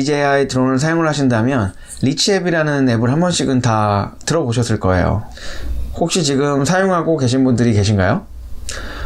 DJI 드론을 사용을 하신다면 리치 앱이라는 앱을 한 번씩은 다 들어보셨을 거예요. 혹시 지금 사용하고 계신 분들이 계신가요?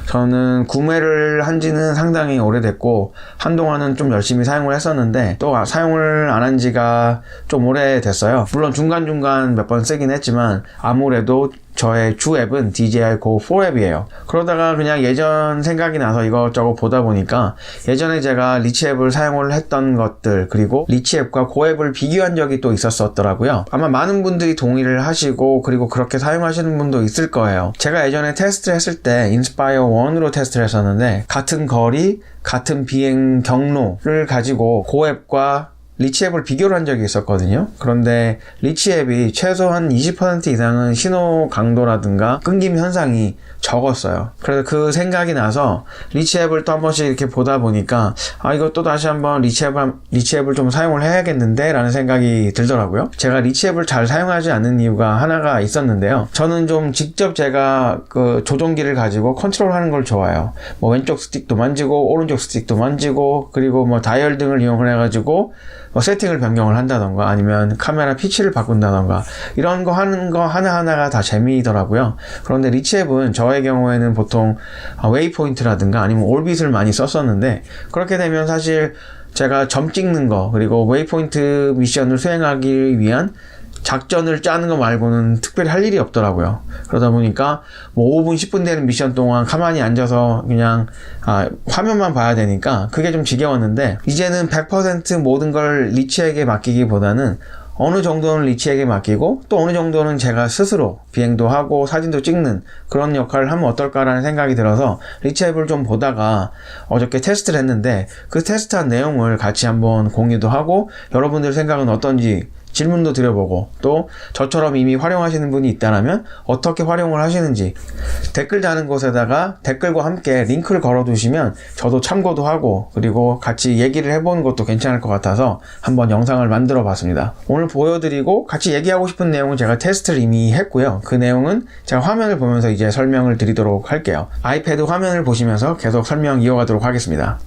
저는 구매를 한 지는 상당히 오래됐고 한동안은 좀 열심히 사용을 했었는데 또 아- 사용을 안 한 지가 좀 오래됐어요. 물론 중간중간 몇 번 쓰긴 했지만 아무래도 저의 주 앱은 DJI Go 4 앱이에요. 그러다가 그냥 예전 생각이 나서 이것저것 보다 보니까 예전에 제가 리치 앱을 사용을 했던 것들 그리고 리치 앱과 고 앱을 비교한 적이 또 있었었더라고요. 아마 많은 분들이 동의를 하시고 그리고 그렇게 사용하시는 분도 있을 거예요. 제가 예전에 테스트를 했을 때 인스파이어 1으로 테스트를 했었는데 같은 거리, 같은 비행 경로를 가지고 고 앱과 리치 앱을 비교를 한 적이 있었거든요. 그런데 리치 앱이 최소한 20% 이상은 신호 강도라든가 끊김 현상이 적었어요. 그래서 그 생각이 나서 리치 앱을 또 한 번씩 이렇게 보다 보니까 아 이거 또 다시 한번 리치 앱 리치 앱을 좀 사용을 해야겠는데라는 생각이 들더라고요. 제가 리치 앱을 잘 사용하지 않는 이유가 하나가 있었는데요. 저는 좀 직접 제가 그 조종기를 가지고 컨트롤하는 걸 좋아해요. 뭐 왼쪽 스틱도 만지고 오른쪽 스틱도 만지고 그리고 뭐 다이얼 등을 이용을 해가지고 뭐 세팅을 변경을 한다던가 아니면 카메라 피치를 바꾼다던가 이런 거 하는 거 하나하나가 다 재미있더라고요. 그런데 리치 앱은 저의 경우에는 보통 웨이포인트라든가 아니면 올빗을 많이 썼었는데 그렇게 되면 사실 제가 점 찍는 거 그리고 웨이포인트 미션을 수행하기 위한 작전을 짜는 거 말고는 특별히 할 일이 없더라고요. 그러다 보니까 뭐 5분, 10분 되는 미션 동안 가만히 앉아서 그냥 아, 화면만 봐야 되니까 그게 좀 지겨웠는데 이제는 100% 모든 걸 리치에게 맡기기보다는 어느 정도는 리치에게 맡기고 또 어느 정도는 제가 스스로 비행도 하고 사진도 찍는 그런 역할을 하면 어떨까라는 생각이 들어서 리치 앱을 좀 보다가 어저께 테스트를 했는데 그 테스트한 내용을 같이 한번 공유도 하고 여러분들 생각은 어떤지 질문도 드려보고 또 저처럼 이미 활용하시는 분이 있다면 어떻게 활용을 하시는지 댓글 다는 곳에다가 댓글과 함께 링크를 걸어 두시면 저도 참고도 하고 그리고 같이 얘기를 해보는 것도 괜찮을 것 같아서 한번 영상을 만들어 봤습니다. 오늘 보여드리고 같이 얘기하고 싶은 내용은 제가 테스트를 이미 했고요. 그 내용은 제가 화면을 보면서 이제 설명을 드리도록 할게요. 아이패드 화면을 보시면서 계속 설명 이어가도록 하겠습니다.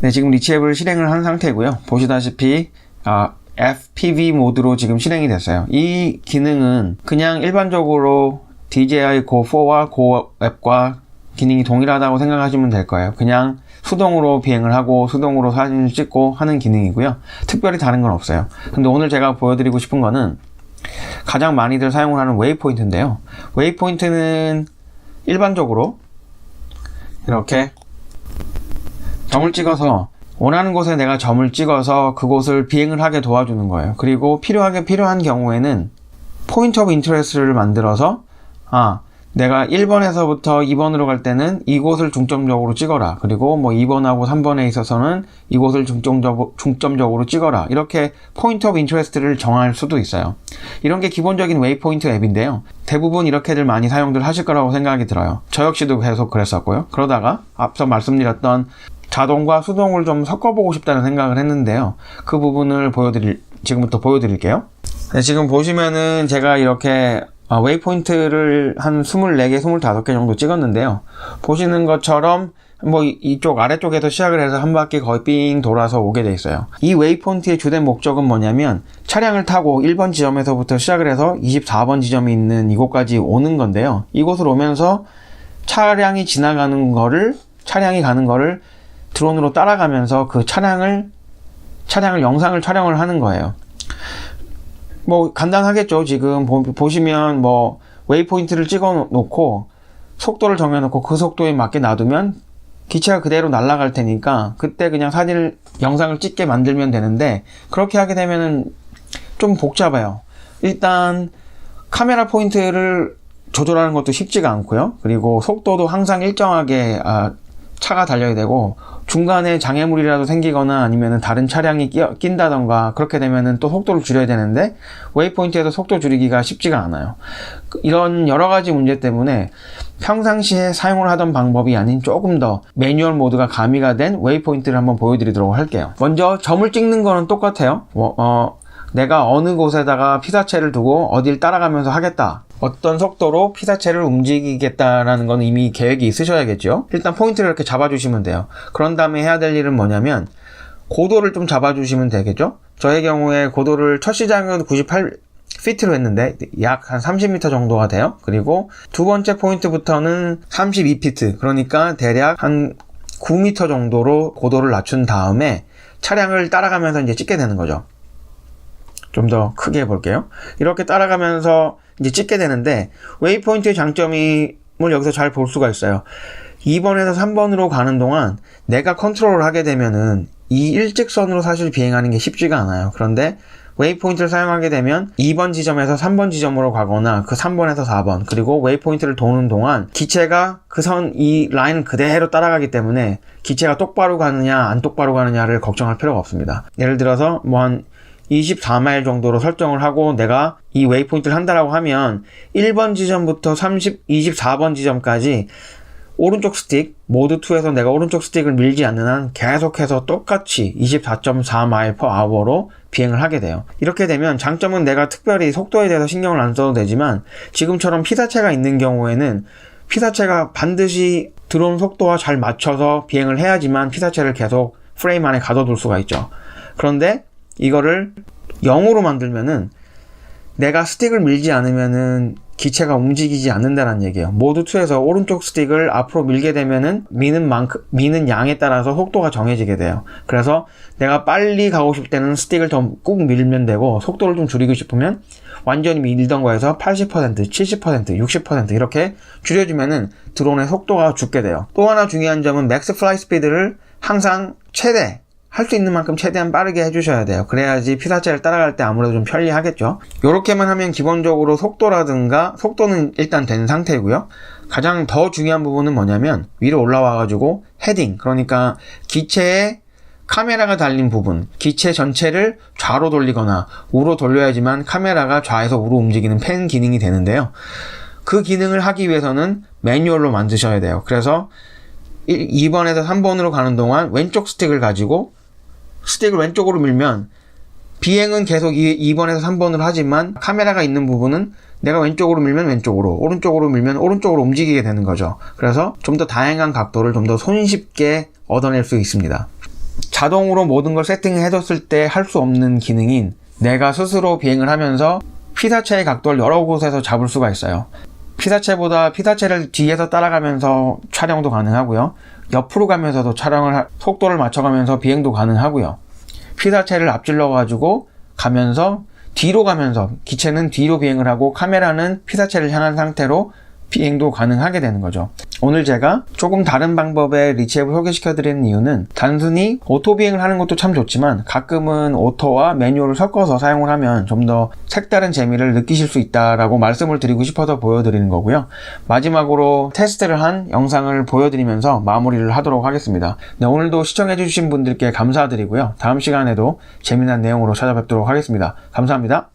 네, 지금 리치 앱을 실행을 한 상태고요. 보시다시피 아, FPV 모드로 지금 실행이 됐어요. 이 기능은 그냥 일반적으로 DJI Go 4와 Go 앱과 기능이 동일하다고 생각하시면 될 거예요. 그냥 수동으로 비행을 하고 수동으로 사진을 찍고 하는 기능이고요. 특별히 다른 건 없어요. 근데 오늘 제가 보여드리고 싶은 거는 가장 많이들 사용을 하는 웨이포인트인데요. 웨이포인트는 일반적으로 이렇게 점을 찍어서 원하는 곳에 내가 점을 찍어서 그곳을 비행을 하게 도와주는 거예요. 그리고 필요하게 필요한 경우에는 포인트 오브 인터레스트를 만들어서 아 내가 1번에서부터 2번으로 갈 때는 이곳을 중점적으로 찍어라. 그리고 뭐 2번하고 3번에 있어서는 이곳을 중점적, 중점적으로 찍어라. 이렇게 포인트 오브 인터레스트를 정할 수도 있어요. 이런 게 기본적인 웨이포인트 앱인데요. 대부분 이렇게들 많이 사용들 하실 거라고 생각이 들어요. 저 역시도 계속 그랬었고요. 그러다가 앞서 말씀드렸던 자동과 수동을 좀 섞어보고 싶다는 생각을 했는데요. 그 부분을 보여드릴, 지금부터 보여드릴게요. 네, 지금 보시면은 제가 이렇게 아, 웨이포인트를 한 24개, 25개 정도 찍었는데요. 보시는 것처럼 뭐 이- 이쪽 아래쪽에서 시작을 해서 한 바퀴 거의 삥 돌아서 오게 돼 있어요. 이 웨이포인트의 주된 목적은 뭐냐면 차량을 타고 1번 지점에서부터 시작을 해서 24번 지점이 있는 이곳까지 오는 건데요. 이곳을 오면서 차량이 지나가는 거를 차량이 가는 거를 드론으로 따라가면서 그 차량을 차량을 영상을 촬영을 하는 거예요. 뭐 간단하겠죠. 지금 보, 보시면 뭐 웨이포인트를 찍어 놓고 속도를 정해 놓고 그 속도에 맞게 놔두면 기체가 그대로 날아갈 테니까 그때 그냥 사진을 영상을 찍게 만들면 되는데 그렇게 하게 되면은 좀 복잡해요. 일단 카메라 포인트를 조절하는 것도 쉽지가 않고요. 그리고 속도도 항상 일정하게 아, 차가 달려야 되고 중간에 장애물이라도 생기거나 아니면 다른 차량이 낀다던가 그렇게 되면은 또 속도를 줄여야 되는데 웨이포인트에서 속도 줄이기가 쉽지가 않아요. 그- 이런 여러 가지 문제 때문에 평상시에 사용을 하던 방법이 아닌 조금 더 매뉴얼 모드가 가미가 된 웨이포인트를 한번 보여드리도록 할게요. 먼저 점을 찍는 거는 똑같아요. 어, 어, 내가 어느 곳에다가 피사체를 두고 어딜 따라가면서 하겠다. 어떤 속도로 피사체를 움직이겠다라는 건 이미 계획이 있으셔야겠죠. 일단 포인트를 이렇게 잡아주시면 돼요. 그런 다음에 해야 될 일은 뭐냐면 고도를 좀 잡아주시면 되겠죠. 저의 경우에 고도를 첫 시작은 98 피트로 했는데 약 한 30m 정도가 돼요. 그리고 두 번째 포인트부터는 32피트. 그러니까 대략 한 9m 정도로 고도를 낮춘 다음에 차량을 따라가면서 이제 찍게 되는 거죠. 좀 더 크게 해볼게요. 이렇게 따라가면서 이제 찍게 되는데 웨이포인트의 장점이 을 여기서 잘 볼 수가 있어요. 2번에서 3번으로 가는 동안 내가 컨트롤을 하게 되면은 이 일직선으로 사실 비행하는 게 쉽지가 않아요. 그런데 웨이포인트를 사용하게 되면 2번 지점에서 3번 지점으로 가거나 그 3번에서 4번 그리고 웨이포인트를 도는 동안 기체가 그 선 이 라인 그대로 따라가기 때문에 기체가 똑바로 가느냐 안 똑바로 가느냐를 걱정할 필요가 없습니다. 예를 들어서 뭐 한 24마일 정도로 설정을 하고 내가 이 웨이포인트를 한다라고 하면 1번 지점부터 30, 24번 지점까지 오른쪽 스틱, 모드 2에서 내가 오른쪽 스틱을 밀지 않는 한 계속해서 똑같이 24.4마일 per hour로 비행을 하게 돼요. 이렇게 되면 장점은 내가 특별히 속도에 대해서 신경을 안 써도 되지만 지금처럼 피사체가 있는 경우에는 피사체가 반드시 드론 속도와 잘 맞춰서 비행을 해야지만 피사체를 계속 프레임 안에 가둬둘 수가 있죠. 그런데 이거를 0으로 만들면은 내가 스틱을 밀지 않으면은 기체가 움직이지 않는다는 얘기예요. 모드 2에서 오른쪽 스틱을 앞으로 밀게 되면은 미는 만큼 미는 양에 따라서 속도가 정해지게 돼요. 그래서 내가 빨리 가고 싶을 때는 스틱을 더 꾹 밀면 되고 속도를 좀 줄이고 싶으면 완전히 밀던 거에서 80%, 70%, 60% 이렇게 줄여주면은 드론의 속도가 죽게 돼요. 또 하나 중요한 점은 맥스 플라이 스피드를 항상 최대 할 수 있는 만큼 최대한 빠르게 해주셔야 돼요. 그래야지 피사체를 따라갈 때 아무래도 좀 편리하겠죠. 이렇게만 하면 기본적으로 속도라든가 속도는 일단 된 상태고요. 가장 더 중요한 부분은 뭐냐면 위로 올라와가지고 헤딩 그러니까 기체의 카메라가 달린 부분, 기체 전체를 좌로 돌리거나 우로 돌려야지만 카메라가 좌에서 우로 움직이는 펜 기능이 되는데요. 그 기능을 하기 위해서는 매뉴얼로 만드셔야 돼요. 그래서 2번에서 3번으로 가는 동안 왼쪽 스틱을 가지고 스틱을 왼쪽으로 밀면 비행은 계속 2번에서 3번으로 하지만 카메라가 있는 부분은 내가 왼쪽으로 밀면 왼쪽으로, 오른쪽으로 밀면 오른쪽으로 움직이게 되는 거죠. 그래서 좀 더 다양한 각도를 좀 더 손쉽게 얻어낼 수 있습니다. 자동으로 모든 걸 세팅해뒀을 때 할 수 없는 기능인 내가 스스로 비행을 하면서 피사체의 각도를 여러 곳에서 잡을 수가 있어요. 피사체보다 피사체를 뒤에서 따라가면서 촬영도 가능하고요. 옆으로 가면서도 촬영을 속도를 맞춰가면서 비행도 가능하고요. 피사체를 앞질러 가지고 가면서 뒤로 가면서 기체는 뒤로 비행을 하고 카메라는 피사체를 향한 상태로 비행도 가능하게 되는 거죠. 오늘 제가 조금 다른 방법의 리치앱을 소개시켜 드리는 이유는 단순히 오토 비행을 하는 것도 참 좋지만 가끔은 오토와 매뉴얼을 섞어서 사용을 하면 좀 더 색다른 재미를 느끼실 수 있다라고 말씀을 드리고 싶어서 보여드리는 거고요. 마지막으로 테스트를 한 영상을 보여드리면서 마무리를 하도록 하겠습니다. 네, 오늘도 시청해주신 분들께 감사드리고요. 다음 시간에도 재미난 내용으로 찾아뵙도록 하겠습니다. 감사합니다.